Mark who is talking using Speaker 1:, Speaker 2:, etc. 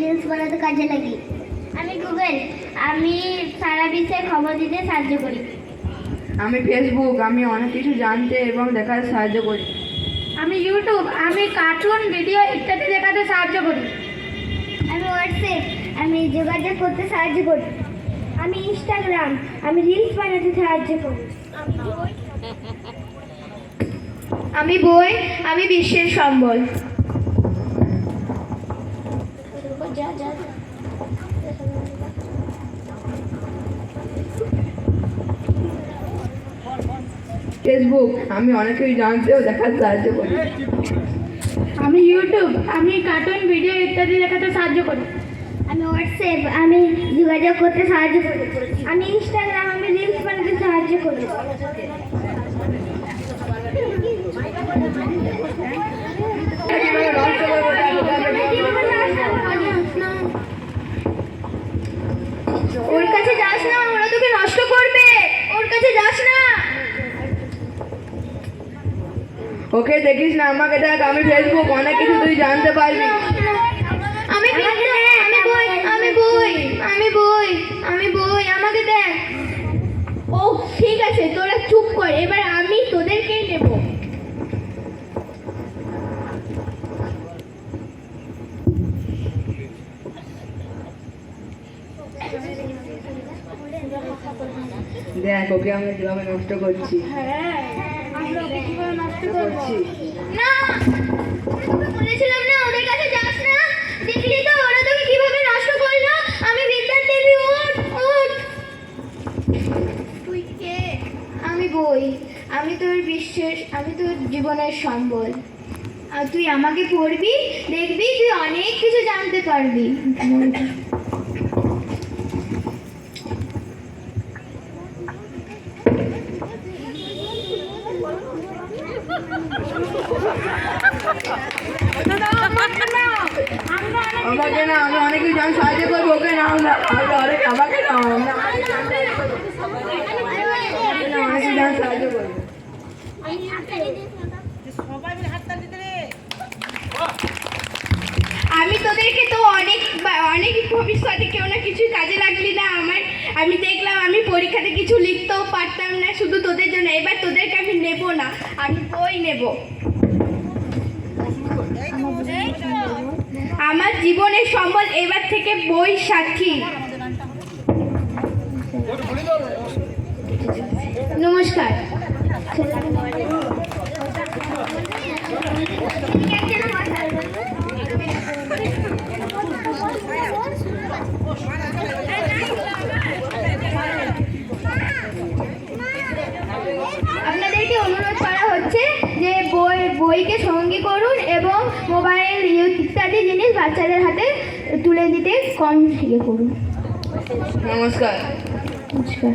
Speaker 1: Reels বানাতে কাজে লাগি। আমি গুগল আমি সারা বিশ্বে খবর দিতে সাহায্য করি।
Speaker 2: আমি ফেসবুক আমি অনেক কিছু জানতে এবং দেখাতে সাহায্য করি।
Speaker 1: আমি ইউটিউব আমি কার্টুন ভিডিও ইত্যাদি দেখাতে সাহায্য করি। আমি হোয়াটসঅ্যাপ আমি যোগাযোগ করতে সাহায্য করি। আমি ইনস্টাগ্রাম আমি রিলস বানাতে সাহায্য করি।
Speaker 3: আমি বই আমি বিশ্বের সম্বল।
Speaker 2: ফেসবুক আমি অনেক কিছু জানতে ও দেখাতে সাহায্য করি।
Speaker 3: আমি ইউটিউব আমি কার্টুন ভিডিও ইত্যাদি দেখাতে সাহায্য করি।
Speaker 1: আমি হোয়াটসঅ্যাপ আমি যোগাযোগ করতে সাহায্য করি। আমি ইনস্টাগ্রাম আমি রিলস বানাতে সাহায্য করি
Speaker 3: ওর কাছে যাস না ওরা তোকে নষ্ট করবে। ওর কাছে যাস না।
Speaker 2: ওকে দেখিস না আমাকে দেখ আমি ফেসবুক অনেক কিছু তুই জানতে পারবি।
Speaker 3: আমি আমি বই আমি বই আমি বই আমি বই আমাকে দেখ। ও ঠিক আছে তোরা চুপ কর এবার আমি তোদেরকেই নেব
Speaker 2: দেখ ওকে আমরা কীভাবে নষ্ট করছি?
Speaker 3: হ্যাঁ আমরা ওকে কীভাবে নষ্ট
Speaker 2: করছি?
Speaker 3: না আমি বলেছিলাম না ওদের কাছে যাস না। দেখলি তো ওরা তোকে কীভাবে নষ্ট করল? আমি বিদ্যার দেবী ওঠ ওঠ। তুই কে? আমি বই। আমি তোর বিশ্বের আমি তোর জীবনের সম্বল। আর তুই আমাকে পড়বি দেখবি তুই অনেক কিছু জানতে পারবি।
Speaker 2: আমাকে না আমি অনেক কিছু জান সাহায্য করব ওকে না অনেক আমাকে না
Speaker 3: আমি তোদেরকে তো অনেক অনেক ভবিষ্যতে কেউ না কিছু কাজে লাগলি না আমার। আমি দেখলাম আমি পরীক্ষাতে কিছু লিখতেও পারতাম না শুধু তোদের জন্য। এবার তোদেরকে আমি নেব না, আমি বই নেব। আমার জীবনের সম্বল এবার থেকে বই সাক্ষী নমস্কার। আপনাদেরকে অনুরোধ করা হচ্ছে যে বই বইকে সঙ্গী করুন এবং মোবাইল ইত্যাদি জিনিস বাচ্চাদের হাতে তুলে দিতে কম ইয়ে করুন।
Speaker 2: নমস্কার।
Speaker 3: নমস্কার।